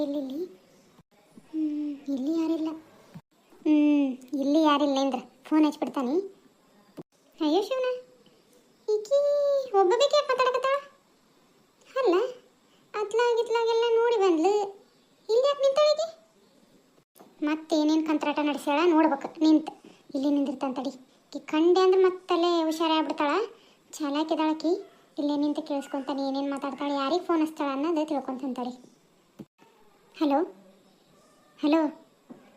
ಯಾರಿಲ್ಲ ಇಲ್ಲಿ ಯಾರಿಲ್ಲ ಹ್ಞೂ ಇಲ್ಲಿ ಯಾರಿಲ್ಲ ಇಂದ್ರ? ಫೋನ್ ಹಚ್ಬಿಡ್ತಾನೆ ಅಯ್ಯೋ ಶಿವನ ಈಕಿ ಒಬ್ಬ ಬೇಕೇ ಮಾತಾಡಕತ್ತಾಳ? ಅಲ್ಲ ಅತ್ಲಾಗಿತ್ಲಾಗೆಲ್ಲ ನೋಡಿ ಬಂದ್ಲು. ಇಲ್ಲಿ ಯಾಕೆ ನಿಂತಾಳಿಗೆ ಮತ್ತೇನೇನು ಕಂತ್ರಾಟ ನಡೆಸ್ಯಾಳ? ನೋಡ್ಬೇಕು. ನಿಂತು. ಇಲ್ಲಿ ನಿಂದಿರ್ತಾನೆ ತಡಿ. ಈ ಕಂಡೆ ಅಂದ್ರೆ ಮತ್ತಲ್ಲೇ ಹುಷಾರಾಗ್ಬಿಡ್ತಾಳ. ಚಾಲಾಕಿದಾಳಕಿ ಇಲ್ಲೇ ನಿಂತು ಕೇಳಿಸ್ಕೊಂತಾನೆ ಏನೇನು ಮಾತಾಡ್ತಾಳೆ ಯಾರಿಗೆ ಫೋನ್ ಹಚ್ತಾಳ ಅನ್ನೋದು ತಿಳ್ಕೊಂತಾನೆ ತಡಿ. ಹಲೋ? ಹಲೋ?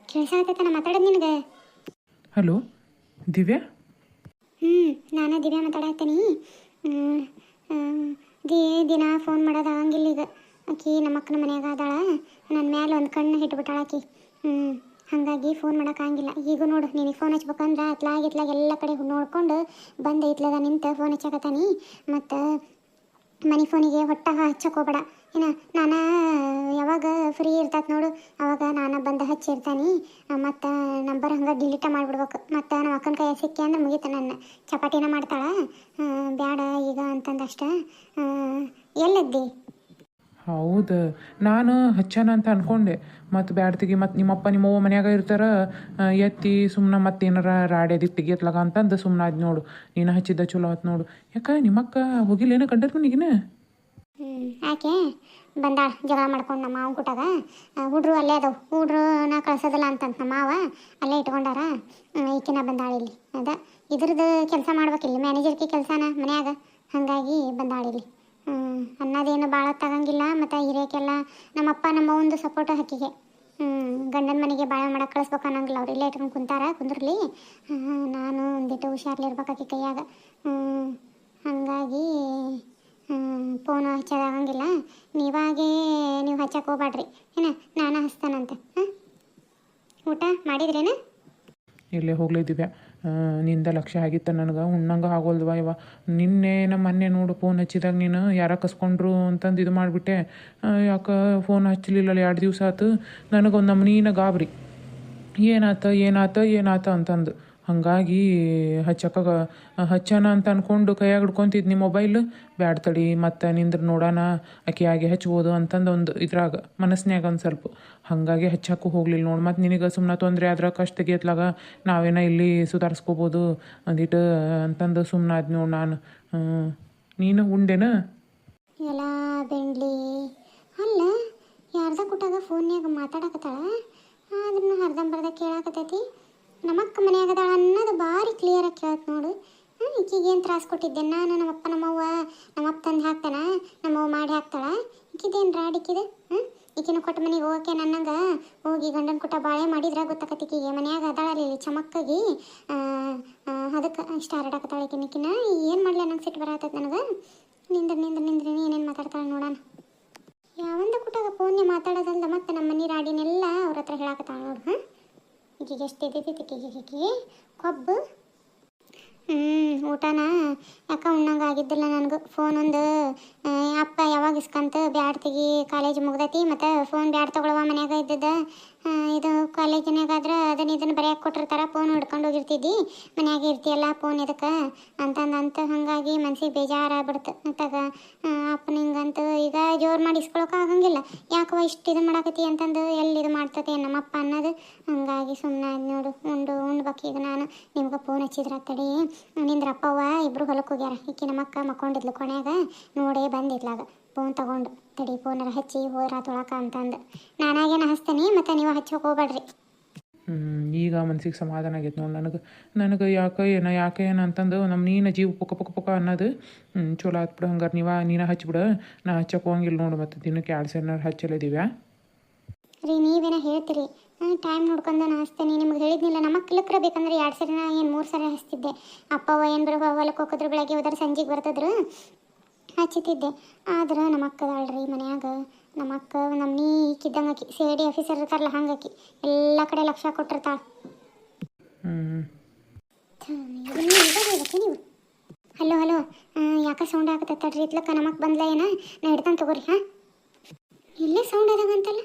ಕೇಳಿಸಾಕತ್ತ ನಾ ಮಾತಾಡೋದು ನಿನಗೆ? ಹಲೋ? ದಿವ್ಯಾ? ಹ್ಞೂ ನಾನು ದಿವ್ಯಾ ಮಾತಾಡತ್ತೀನಿ ದಿ ದಿನ ಫೋನ್ ಮಾಡೋದು ಆಗಂಗಿಲ್ಲ ಈಗ. ಆಕಿ ನಮ್ಮ ಅಕ್ಕನ ಮನ್ಯಾಗ ಅದಾಳ. ನನ್ನ ಮ್ಯಾಲೆ ಒಂದು ಕಣ್ಣು ಹಿಟ್ಬಿಟ್ಟಾಳ ಆಕಿ. ಹ್ಞೂ ಹಾಗಾಗಿ ಫೋನ್ ಮಾಡೋಕ್ಕಾಗಿಲ್ಲ ಈಗ ನೋಡು ನಿನಗೆ ಫೋನ್ ಹಚ್ಬೇಕಂದ್ರೆ ಅತ್ಲಾಗ ಇತ್ಲಾಗ ಎಲ್ಲ ಕಡೆ ನೋಡ್ಕೊಂಡು ಬಂದು ಇತ್ಲದ ನಿಂತು ಫೋನ್ ಹಚ್ಚಕತ್ತಾನಿ ಮತ್ತು ಮನೆ ಫೋನಿಗೆ ಹೊಟ್ಟ ಹಚ್ಚಕ್ಕೆ ಹೋಗ್ಬೇಡ ಏನ, ನಾನು ಯಾವಾಗ ಫ್ರೀ ಇರ್ತೈತೆ ನೋಡು. ಅವಾಗ ನಾನು ಬಂದು ಹಚ್ಚಿರ್ತಾನೆ. ಮತ್ತು ನಂಬರ್ ಹಂಗೆ ಡಿಲೀಟ ಮಾಡಿಬಿಡ್ಬೇಕು. ಮತ್ತು ನಮ್ಮ ಅಕ್ಕನ ಕೈ ಸಿಕ್ಕಿ ಅಂದ್ರೆ ಮುಗೀತು ನನ್ನ. ಚಪಾಟಿನ ಮಾಡ್ತಾಳೆ. ಬ್ಯಾಡ ಈಗ ಅಂತಂದಷ್ಟ. ಎಲ್ಲದ್ದಿ? ಹೌದು. ನಾನು ಹಚ್ಚನ ಅಂತ ಅನ್ಕೊಂಡೆ. ಮತ್ತು ಬ್ಯಾಡ್ತಿಗೆ, ಮತ್ತು ನಿಮ್ಮಪ್ಪ ನಿಮ್ಮವ್ವ ಮನ್ಯಾಗ ಇರ್ತಾರ ಎತ್ತಿ ಸುಮ್ಮನೆ ಮತ್ತೆ ಏನಾರ ರಾಡ್ಯದಿ ತೆಗಿಯತ್ಲಾಗ ಅಂತಂದು ಸುಮ್ಮನೆ ಆದ್ ನೋಡು. ನೀನು ಹಚ್ಚಿದ್ದ ಚಲೋ ಆಯ್ತು ನೋಡು. ಯಾಕ ನಿಮ್ಮಕ್ಕ ಹೋಗಿಲ್ಲ ಏನೋ ಕಂಡರ್ ಮನಿಗಿನ? ಆಕೆ ಬಂದಾಳ, ಜಗಳ ಮಾಡ್ಕೊಂಡು ನಮ್ಮ ಮಾವ ಹುಡ್ರು ಅಲ್ಲೇ ಅದಾವ. ಹುಡ್ರು ನಾ ಕಳ್ಸೋದಿಲ್ಲ ಅಂತಂತ ನಮ್ಮ ಮಾವ ಅಲ್ಲೇ ಇಟ್ಕೊಂಡಾರ. ಈಕಿನ ಬಂದಾಳ ಇಲ್ಲಿ. ಅದ ಇದ್ರದ್ದು ಕೆಲಸ ಮಾಡ್ಬೇಕಿಲ್ಲ ಮ್ಯಾನೇಜರ್ಗೆ ಕೆಲಸನ ಮನ್ಯಾಗ. ಹಾಗಾಗಿ ಬಂದಾಳ ಇಲ್ಲಿ. ಹ್ಮ್, ಅನ್ನೋದೇನು ಭಾಳ ತಗಂಗಿಲ್ಲ ಮತ್ತು ಹಿರಿಯಕ್ಕೆಲ್ಲ ನಮ್ಮಪ್ಪ ನಮ್ಮ ಒಂದು ಸಪೋರ್ಟ್ ಹಕ್ಕಿಗೆ ಗಂಡನ ಮನೆಗೆ ಭಾಳ ಮಾಡಕ್ಕೆ ಕಳಿಸ್ಬೇಕು ಅನ್ನೋಂಗಿಲ್ಲ ಅವ್ರು. ಇಲ್ಲೇ ಇಟ್ಕೊಂಡು ಕುಂತಾರ ಕುಂದ್ರಲಿ. ನಾನು ಒಂದಿಟ್ಟು ಹುಷಾರ್ಲಿರ್ಬೇಕಾಕಿ ಕೈಯಾಗ. ಹಾಗಾಗಿ ಫೋನ್ ಹಚ್ಚೋದಾಗಂಗಿಲ್ಲ ನೀವಾಗೇ ನೀವು ಹಚ್ಚಕ್ಕೆ ಹೋಗ್ಬೇಡ್ರಿ ಏನ ನಾನು ಹಚ್ತಾನಂತೆ. ಹಾಂ? ಊಟ ಮಾಡಿದ್ರೇನ? ಇಲ್ಲೇ ಹೋಗ್ಲೇ ದಿವ್ಯಾ ಆ, ನಿಂದ ಲಕ್ಷ್ಯ ಆಗಿತ್ತು ನನಗೆ. ಉಣ್ಣಂಗೆ ಆಗೋಲ್ದವ ಇವ. ನಿನ್ನೆ ನಮ್ಮ ಮೊನ್ನೆ ನೋಡು ಫೋನ್ ಹಚ್ಚಿದಾಗ ನೀನು ಯಾರ ಕಸ್ಕೊಂಡ್ರು ಅಂತಂದು ಇದು ಮಾಡಿಬಿಟ್ಟೆ. ಯಾಕೆ ಫೋನ್ ಹಚ್ಚಲಿಲ್ಲ ಎರಡು ದಿವಸ ಆತು. ನನಗೊಂದು ನಮ್ನೀನ ಗಾಬರಿ. ಏನಾತ ಏನಾತ ಏನಾತ ಅಂತಂದು. ಹಾಗಾಗಿ ಹಚ್ಚಕ ಹಚ್ಚನ ಅಂತ ಅಂದ್ಕೊಂಡು ಕೈಯಾಗ ನಿಮ್ಮ ಮೊಬೈಲ್? ಬ್ಯಾಡ್ ತಡಿ, ಮತ್ತು ನಿಂದ್ರ ನೋಡೋಣ ಆಕೆ ಆಗಿ ಹಚ್ಬೋದು ಅಂತಂದು ಒಂದು ಇದ್ರಾಗ, ಮನಸ್ನ್ಯಾಗ ಒಂದು ಸ್ವಲ್ಪ. ಹಾಗಾಗಿ ಹಚ್ಚಕ್ಕೂ ಹೋಗಲಿಲ್ಲ ನೋಡಿ. ಮತ್ತು ನಿನಗೆ ಸುಮ್ಮನೆ ತೊಂದರೆ ಆದ್ರೆ ಕಷ್ಟ ತೆಗಿಯತ್ಲಾಗ ನಾವೇನ ಇಲ್ಲಿ ಸುಧಾರಿಸ್ಕೋಬೋದು ಅಂದಿಟ್ಟು ಅಂತಂದು ಸುಮ್ಮನೆ ಆದ್ ನೋಡಿ ನಾನು. ನೀನು ಉಂಡೇನ? ಎಲ್ಲ ಅಲ್ಲ ಯಾರ್ದ ಕುಟಾಗ ಫೋನ್ಯಾಗ ಮಾತಾಡಕತ್ತಾಳ? ಅದನ್ನ ಅರ್ಧಂಬರ್ಧ ಕೇಳಾಕತ್ತೈತಿ. ನಮ್ಮಕ್ಕ ಮನೆಯಾಗದಾಳ ಅನ್ನೋದು ಭಾರಿ ಕ್ಲಿಯರಾಗಿ ಕೇಳತ್ ನೋಡು. ಈಕಿಗೆ ಏನು ತ್ರಾಸ ಕೊಟ್ಟಿದ್ದೆ? ನಾನು ನಮ್ಮಪ್ಪ, ನಮ್ಮವ್ವ, ನಮ್ಮಪ್ಪ ತಂದು ಹಾಕ್ತಾನ? ನಮ್ಮವ್ವ ಮಾಡಿ ಹಾಕ್ತಾಳ? ಈಕಿದೇನು ರಾಡಿಕ್ಕಿದೆ ಹ್ಞೂ ಈಕಿನ ಕೊಟ್ಟ ಮನೆಗೆ ಹೋಗಕ್ಕೆ ನನ್ನಂಗ ಹೋಗಿ ಗಂಡನ ಕುಟ ಬಾಳೆ ಮಾಡಿದ್ರೆ ಗೊತ್ತಾಕತ್ತಿಕಿಗೆ ಮನೆಯಾಗ ಅದಾಳಲ್ಲಿ ಚಮಕ್ಕಾಗಿ ಅದಕ್ಕೆ ಇಷ್ಟ ಹರಡಾಕತ್ತಾಳ ಈಕಿನ. ಏನು ಮಾಡಲಿ ನಂಗೆ ಸಿಟ್ಟು ಬರತ್ತದ ನನಗೆ? ನಿಂದ್ರ ನಿಂದ್ರ, ನಿಂದ್ರೆ ಏನೇನು ಮಾತಾಡ್ತಾಳೆ ನೋಡೋಣ. ಯಾವಂದ ಕುಟಾಗ ಫೋನ್ಯ ಮಾತಾಡೋದಲ್ದ ಮತ್ತೆ ನಮ್ಮ ಮನೆ ರಾಡಿನೆಲ್ಲ ಅವ್ರ ಹತ್ರ ಹೇಳಾಕತ್ತಾಳೆ ನೋಡು ಹಾಂ ಈಕಿಗೆ ಎಷ್ಟು ಇದ್ದೈತಿ ಈಕಿಗೆ ಕೊಬ್ಬು. ಹ್ಞೂ ಊಟನ? ಯಾಕೆ ಉಣ್ಣಂಗೆ ಆಗಿದ್ದಿಲ್ಲ ನನಗೆ. ಫೋನ್ ಒಂದು ಅಪ್ಪ ಯಾವಾಗ ಇಸ್ಕಂತ ಬ್ಯಾಡ್ ತೆಗಿ ಕಾಲೇಜ್ ಮುಗ್ದೈತಿ, ಮತ್ತು ಫೋನ್ ಬ್ಯಾಡ್ ತೊಗೊಳವ ಮನ್ಯಾಗ ಇದ್ದದ. ಇದು ಕಾಲೇಜಿನಾಗಾದ್ರೆ ಅದನ್ನ ಇದನ್ನು ಬರೆಯಕ್ಕೆ ಕೊಟ್ಟಿರ್ತಾರ ಫೋನ್ ಹಿಡ್ಕೊಂಡು ಹೋಗಿರ್ತಿದ್ದಿ, ಮನ್ಯಾಗ ಇರ್ತಿಯಲ್ಲ ಫೋನ್ ಇದಕ್ಕೆ ಅಂತಂದಂತ ಅಂತ ಹಾಗಾಗಿ ಮನ್ಸಿಗೆ ಬೇಜಾರಾಗ್ಬಿಡ್ತು. ಅಂತಾಗ ಅಪ್ಪನ ಹಿಂಗಂತ ಈಗ ಜೋರು ಮಾಡಿ ಇಸ್ಕೊಳಕ್ಕೆ ಆಗಂಗಿಲ್ಲ. ಯಾಕವ ಇಷ್ಟು ಇದು ಮಾಡಾಕತಿ ಅಂತಂದು ಎಲ್ಲಿ ಇದು ಮಾಡ್ತತಿ ನಮ್ಮಪ್ಪ ಅನ್ನೋದು? ಹಂಗಾಗಿ ಸುಮ್ಮನೆ ನೋಡು, ಉಂಡು ಉಂಡ್ಬೇಕು ಈಗ ನಾನು. ನಿಮ್ಗೆ ಫೋನ್ ಹಚ್ಚಿದ್ರ ತಡಿ. ನಿಂದ್ರ ಇಬ್ರು ಹೊಲಕ್ಕೆ ಹೋಗ್ಯಾರ. ಈಕಿ ನಮ್ಮ ಅಕ್ಕ ಮಕ್ಕೊಂಡಿದ್ಲು ಕೊನೆಯಾಗ ನೋಡೇ ಬಂದಿದ್ಲಾಗ ಫೋನ್ ತಗೊಂಡು ತಡಿ ಫೋನರ ಹಚ್ಚಿ ಹೋದ್ರ ತೊಳಕ ಅಂತಂದು. ನಾನಾಗೇನ ಹಚ್ತೀನಿ ಮತ್ತು ನೀವು ಹಚ್ಚೋಕೆ ಹೋಗ್ಬೇಡ್ರಿ. ಈಗ ಮನ್ಸಿಗೆ ಸಮಾಧಾನ ಆಗೈತೆ ನೋಡಿ ನನಗೆ. ನನಗೆ ಯಾಕೆ ಏನ ಯಾಕೆ ಏನ ಅಂತಂದು ನಮ್ಮ ನೀನು ಜೀವ ಪುಕ ಪುಕ ಪುಕ ಅನ್ನೋದು ಹ್ಞೂ ಚಲೋ ಆತ್ಬಿಡು ಹಂಗಾರೆ ನೀವ ನೀನು ಹಚ್ಬಿಡು ನಾ ಹಚ್ಚಕ್ಕೆ ಹೋಗಂಗಿಲ್ಲ ನೋಡು ಮತ್ತು ದಿನಕ್ಕೆ ಎರಡು ಸೇರಿನಾರು ಹಚ್ಚಲಿದ್ದೀವ್ಯಾ ರೀ ನೀವೇನ ಹೇಳ್ತೀರಿ? ಟೈಮ್ ನೋಡ್ಕೊಂಡು ನಾನು ಹಚ್ತೇನೆ. ನಿಮ್ಗೆ ಹೇಳಿದ್ನಿಲ್ಲ ನಮ್ಮ ಕಿಲಕ್ರ ಬೇಕಂದ್ರೆ ಎರಡು ಸರಿ ಏನು ಮೂರು ಸರಿ ಹಚ್ತಿದ್ದೆ. ಅಪ್ಪವ ಏನು ಬರೋ ಹೊಲಕ್ಕೆ ಹೋಗಿದ್ರು ಬೆಳಗ್ಗೆ ಹೋದ್ರೆ ಸಂಜೆಗೆ ಬರ್ತಿದ್ರು. ಹಚ್ಚಿತಿದ್ದೆ ಆದ್ರೆ ನಮ್ಮ ಅಕ್ಕದಾಳ್ರಿ ಮನ್ಯಾಗ, ನಮ್ಮ ಅಕ್ಕ, ನಮ್ಮ ನೀ ಆಕಿ ಸಿ ಐ ಡಿ ಆಫೀಸರ್ ಇರ್ತಾರಲ್ಲ ಹಂಗಾಕಿ ಎಲ್ಲ ಕಡೆ ಲಕ್ಷ ಕೊಟ್ಟಿರ್ತಾಳೆ. ಹಲೋ ಹಲೋ ಯಾಕೆ ಸೌಂಡ್ ಆಗತ್ತಲ್ರಿ ಇತ್ಲಕ್ಕ ನಮಕ್ ಬಂದ್ಲ ಏನ? ನಾ ಹಿಡ್ತಾನೆ ತಗೋರಿ, ಹಾ? ಇಲ್ಲೇ ಸೌಂಡ್ ಅದಾಗಂತಲ್ಲ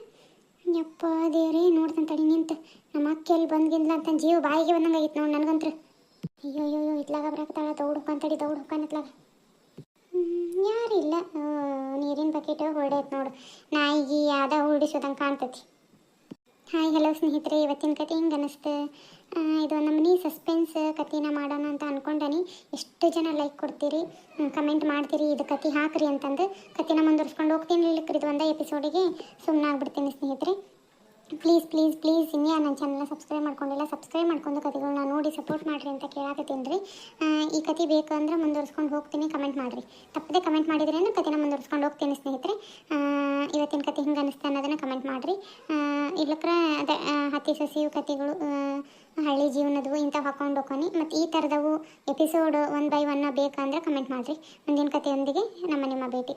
ಯಪ್ಪ, ದೇವ್ರೇ, ನೋಡ್ತಾನೆ ತಡಿ ನಿಂತ. ನಮ್ಮ ಅಕ್ಕ ಎಲ್ಲಿ ಬಂದ್ಗಿಂದ್ಲ ಅಂತ ಜೀವ ಬಾಯಿಗೆ ಬಂದಂಗೆ ಆಗಿತ್ತು ನೋಡಿ ನನಗಂತ್ರ. ಅಯ್ಯೋ ಅಯ್ಯೋ ಇತ್ಲಾಗ ಬರಾಕತ್ತಾಳ ದೌಡ್ ಹೋಗ್ತಾನೆ ತಡಿ, ದೌಡ್ ಯಾರಿಲ್ಲ. ನೀರಿನ ಬಕೆಟ್ ಹೊಡೆಯತ್ ನೋಡು. ನಾಯಿಗೆ ಯಾವ್ದ ಹುಡಿಸೋದಂಗೆ ಕಾಣ್ತತಿ. ಹಾಯ್ ಹಲೋ ಸ್ನೇಹಿತರೆ. ಇವತ್ತಿನ ಕತೆ ಹಿಂಗೆ ಅನ್ನಿಸ್ತು ಇದು ನಮ್ಮನಿ ಸಸ್ಪೆನ್ಸ್ ಕತೆನ ಮಾಡೋಣ ಅಂತ ಅನ್ಕೊಂಡನಿ. ಎಷ್ಟು ಜನ ಲೈಕ್ ಕೊಡ್ತೀರಿ? ಕಮೆಂಟ್ ಮಾಡ್ತೀರಿ. ಇದು ಕತೆ ಹಾಕ್ರಿ ಅಂತಂದು ಕತೆನ ಮುಂದುವರ್ಸ್ಕೊಂಡು ಹೋಗ್ತೀನಿ. ಇದು ಒಂದೇ ಎಪಿಸೋಡಿಗೆ ಸುಮ್ಮನೆ ಆಗ್ಬಿಡ್ತೀನಿ ಸ್ನೇಹಿತರೆ. ಪ್ಲೀಸ್ ಪ್ಲೀಸ್ ಪ್ಲೀಸ್ ಇನ್ನೇ ನನ್ನ ಚಾನಲ್ನ ಸಬ್ಸ್ಕ್ರೈಬ್ ಮಾಡ್ಕೊಂಡಿಲ್ಲ. ಸಬ್ಸ್ಕ್ರೈಬ್ ಮಾಡ್ಕೊಂಡು ಕತೆಗಳನ್ನ ನೋಡಿ ಸಪೋರ್ಟ್ ಮಾಡಿರಿ ಅಂತ ಕೇಳಾಕತ್ತೀನಿ ರೀ ಈ ಕತೆ ಬೇಕಂದ್ರೆ ಮುಂದುವರ್ಸ್ಕೊಂಡು ಹೋಗ್ತೀನಿ ಕಮೆಂಟ್ ಮಾಡಿರಿ. ತಪ್ಪದೆ ಕಮೆಂಟ್ ಅಂದ್ರೆ ಕತೆನ ಮುಂದುವರ್ಸ್ಕೊಂಡು ಹೋಗ್ತೀನಿ, ಸ್ನೇಹಿತರೆ. ಇವತ್ತಿನ ಕತೆ ಹಿಂಗೆ ಅನಿಸ್ತಾ ಅನ್ನೋದನ್ನ ಕಮೆಂಟ್ ಮಾಡಿರಿ. ಇಲ್ಲಕ್ರ ಅದೇ ಹತ್ತಿ ಸಸಿಯು ಕತೆಗಳು ಹಳ್ಳಿ ಜೀವನದವು ಇಂಥವು ಹಾಕೊಂಡು ಹೋಗೋನಿ ಮತ್ತು ಈ ಥರದವು ಎಪಿಸೋಡ್ ಒನ್ ಬೈ ಒನ್ನ ಬೇಕಂದ್ರೆ ಕಮೆಂಟ್ ಮಾಡಿರಿ. ಮುಂದಿನ ಕಥೆಯೊಂದಿಗೆ ನಮ್ಮ ನಿಮ್ಮ ಭೇಟಿ.